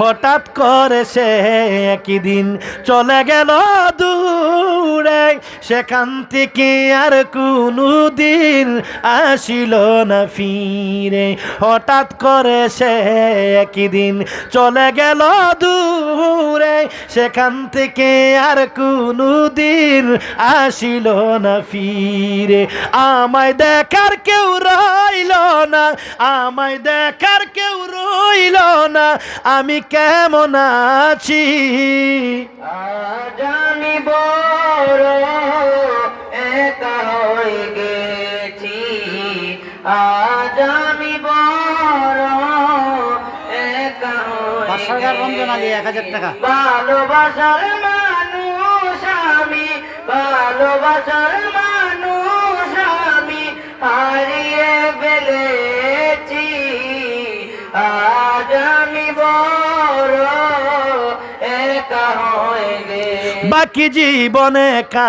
হঠাৎ করে সে একই দিন চলে গেল দূরে। সেখান থেকে আর কোনো দিন আসিল না ফিরে। হঠাৎ করে সে একই দিন চলে গেল দূরে। সেখান থেকে আর কোনো দিন আসিল না ফিরে। আমায় দেখার কেউ রইল না, আমায় দেখার কেউ রইল না আমি কেমন আছি? আজ আমি বড় একা হয়ে গেছি। আজ আমি বড় একা এক হাজার টাকা। ভালোবাসার মানুষ আমি ভালোবাসার মানুষ আমি হারিয়ে ফেলেছি বাকি জীবনে একা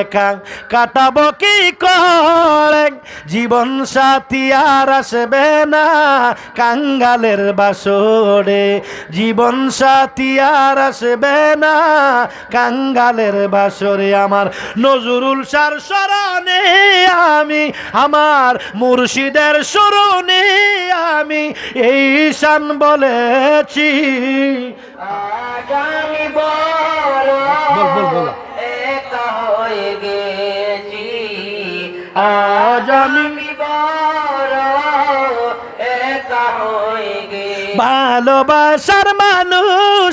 একা কাটাবো কি করে? জীবন সাথী আর আসবে না কাঙ্গালের বাসরে। জীবন সাথী আর আসবে না কাঙ্গালের বাসরে। আমার নজরুল সার স্মরণে আমি আমার মুর্শিদের স্মরণে আমি এই শান বলেছি। ভালোবাসার মানুষ বল, বল, বল। একা হয়ে গেছি। আজ আমি আমি একা হয়ে গেছি। ভালোবাসার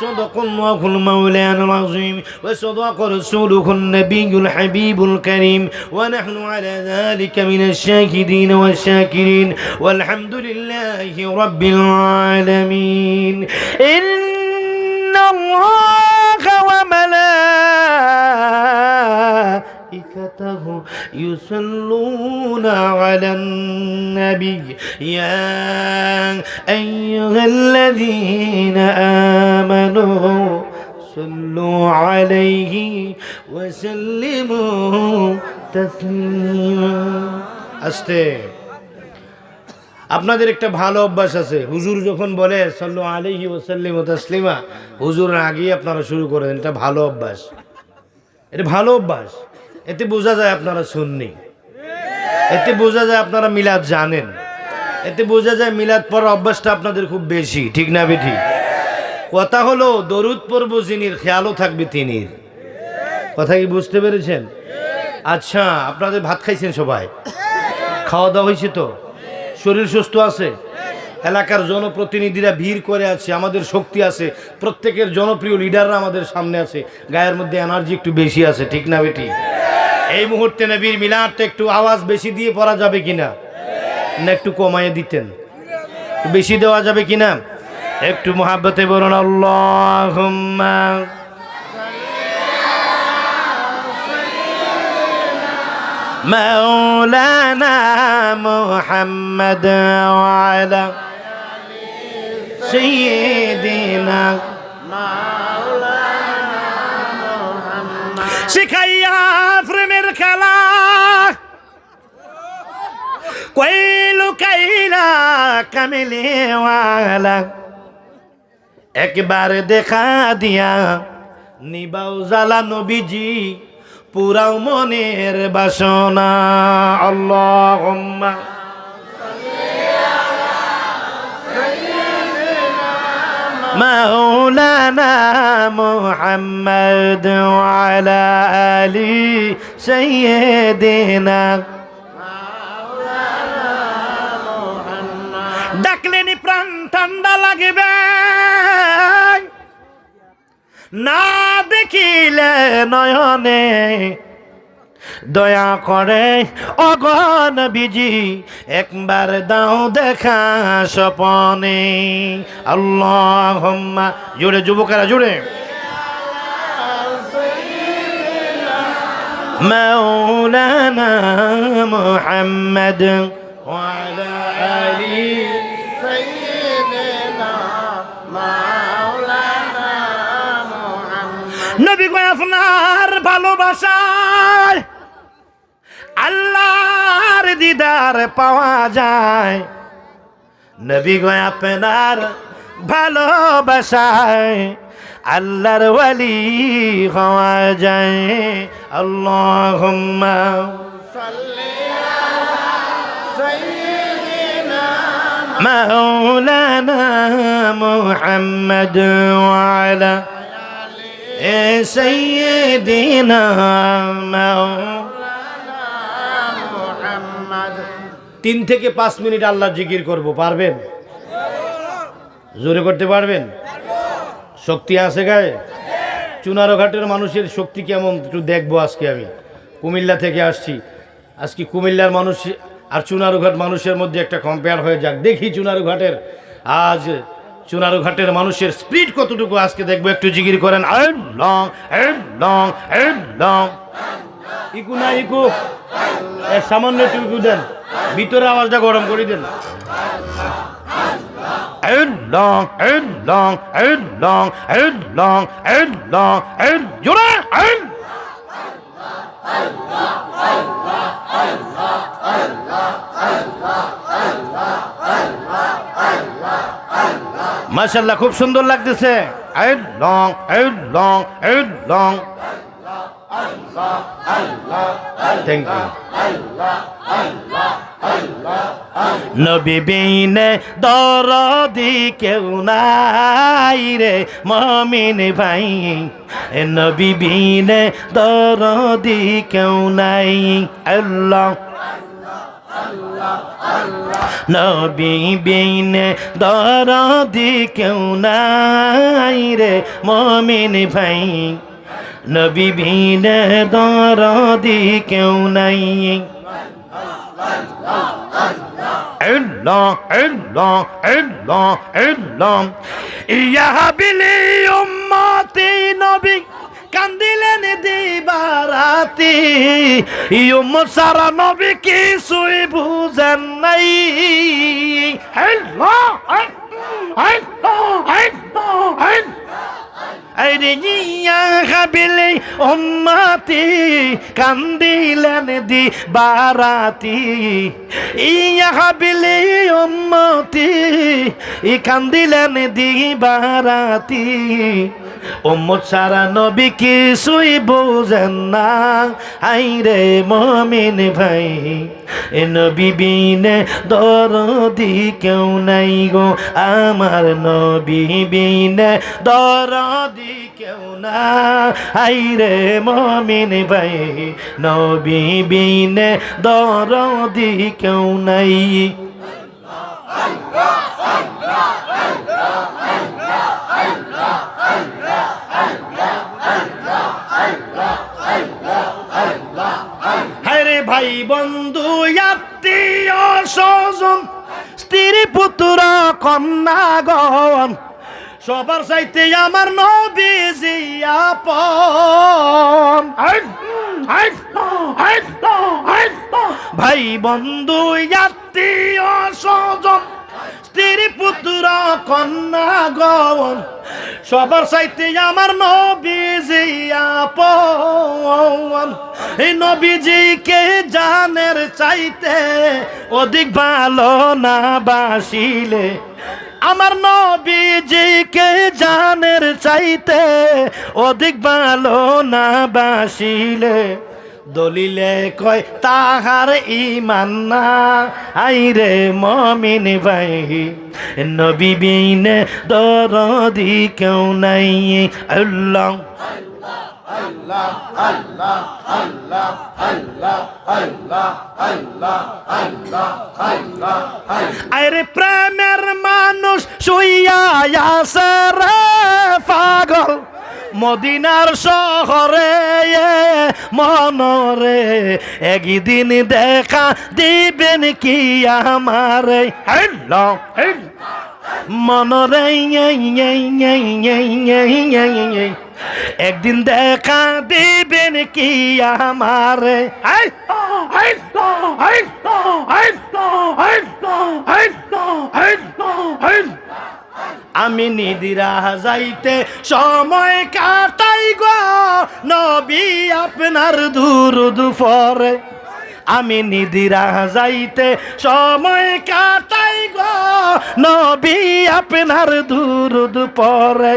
صدق الله المولان العظيم. وصدق رسوله النبي الحبيب الكريم. ونحن على ذلك من الشاهدين والشاكرين. والحمد لله رب العالمين. إن يصلون على النبي يا أيها الذين آمنوا صلوا عليه وسلموا تسليما আস্তে আপনাদের একটা ভালো অভ্যাস আছে হুজুর যখন বলে সাল্লু আলাইহি ওসাল্লিম ও তাসলিমা হুজুর আগেই আপনারা শুরু করেন এটা ভালো অভ্যাস এটা ভালো অভ্যাস এতে বোঝা যায় আপনারা শুননি এতে বোঝা যায় আপনারা মিলাদ জানেন। এতে বোঝা যায় মিলাদ পড়ার অভ্যাসটা আপনাদের খুব বেশি, ঠিক না বেঠি? কথা হলো, দরুদ পর্ব যিনির, খেয়ালও থাকবে তিনির। কথা কি বুঝতে পেরেছেন? আচ্ছা আপনাদের ভাত খাইছেন সবাই? খাওয়া দাওয়া হয়েছে তো? শরীর সুস্থ আছে? এলাকার জনপ্রতিনিধিরা ভিড় করে আছে, আমাদের শক্তি আছে, প্রত্যেকের জনপ্রিয় লিডাররা আমাদের সামনে আছে, গায়ের মধ্যে এনার্জি একটু বেশি আছে, ঠিক না বেটি এই মুহূর্তে নবীর মিলাদটা একটু আওয়াজ বেশি দিয়ে পড়া যাবে কিনা না একটু কমায় দিতেন একটু বেশি দেওয়া যাবে কিনা একটু মহাব্বতে বলুন আল্লাহ مولانا محمد وعلى سيدنا শিখাইয়া প্রেমের কইলু কাইলা কামিলেওয়ালা একবার দেখা দিয়া নিবাও জালা নবীজি পুরাও মনের বাসনা আল্লাহ مولانا محمد وعلى آل سيدنا ডাকলেনি প্রাণ ঠান্ডা লাগবে না দেখিলে নয়নে দয়া করে অগণ বিজি একবার দাও দেখা স্বপনে আল্লাহ জুড়ে যুবকেরা জুড়ে مولانا محمد وعلى নবী কয় আপনার ভালোবাসায় আল্লাহর দিদার পাওয়া যায় নবী গয় আপনার ভালোবাসায় আল্লাহর ওয়ালি হওয়া যায় আল্লাহুম্মা مولانا محمد وعلى سيدنا তিন থেকে পাঁচ মিনিট আল্লাহ জিকির করব পারবেন জোরে করতে পারবেন শক্তি আছে গায়ে চুনারো ঘাটের মানুষের শক্তি কেমন একটু দেখবো আজকে আমি কুমিল্লা থেকে আসছি আজকে কুমিল্লার মানুষ আর চুনারু ঘাট মানুষের মধ্যে একটা কম্পেয়ার হয়ে যাক দেখি চুনারু ঘাটের আজ চুনারু ঘাটের মানুষের স্পিড কতটুকু আজকে দেখব একটু জিকির করেন। Long long long. ইকু না ইকু সামান্য ইকু দেন, ভিতরে আওয়াজটা গরম করে দেন। Long long long long long I'd মাশাল্লাহ খুব সুন্দর লাগতেছে। Long long long. Thank you নবী বিনে দরদি কেউ নাই রে, মমিন ভাই। এ নবী বিনে দরদি কেউ নাই। আল্লাহ নবী বিনে দরদি কেউ নাই রে মমিন ভাই। নবী বিনে দরদি কেউ নাই। ইল্লাহ ইল্লাহ ইল্লাহ ইল্লাহ ইয়া বিলি উম্মতি নবী। কান্দিলেন দিবারাতি। ইউম সারা নবী কিছুই বুঝেন নাই। হাবিলে উম্মতি কান্দিলেন দি বারাতি ইয়া হাবিলে উম্মতি ই কান্দিলেন দি বারাতি উম্মত সারা নবী কিছুই বোঝেন না। আই রে মমিন ভাই, এ নবী বিনে দরদি কেউ নাই গো। আমার নবী বিনে দরদি কেউ না। আই রে মমিন ভাই, নবী বিনে দরদি কেউ নাই। ভাই বন্ধু আত্মীয় স্বজন স্ত্রী পুত্র কন্যাগণ সবার চাইতে আমার নবীজি আপন। ভাই বন্ধু আত্মীয় স্বজন স্ত্রী পুত্র, কন্যা কন্যাগণ সবার চাইতে আমার নবীজি আপন। এই নবীজিকে জানের চাইতে অধিক ভালো না বাসিলে। আমার নবীজিকে জানের চাইতে অধিক ভালো না বাসিলে। দলিলে কয়, তাহার ইমান না। আইরে মমিন ভাই, নবী বিনে দরদি কেউ নাই। আল্লাহ আরে প্রেমের মানুষ শুইয়া রে পাগল। মদিনার শহরে মনরে একদিন দেখা দিবেন কি আমারে? হ্যালো মনরে একদিন দেখা দিবেন কি আমারে? আমি নিদিরা যাইতে সময় কাটাই গো। নবী আপনার দূর দুপরে আমি নিদিরা যাইতে সময় কাটাই গো। নবী আপনার দূর দুপরে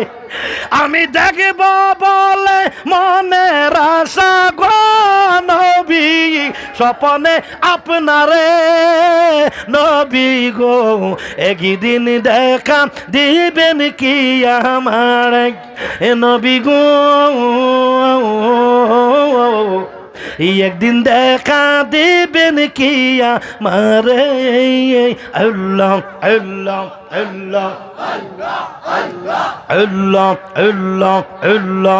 আমি দেখব বলে মনে আশা স্বপনে আপনারে নবী গো একদিন দেখা দিবেন কি আমার এ নবী গো একদিন দেখা দিবেন কি আমারে আল্লাহ আল্লাহ আল্লাহ আল্লাহ আল্লাহ আল্লাহ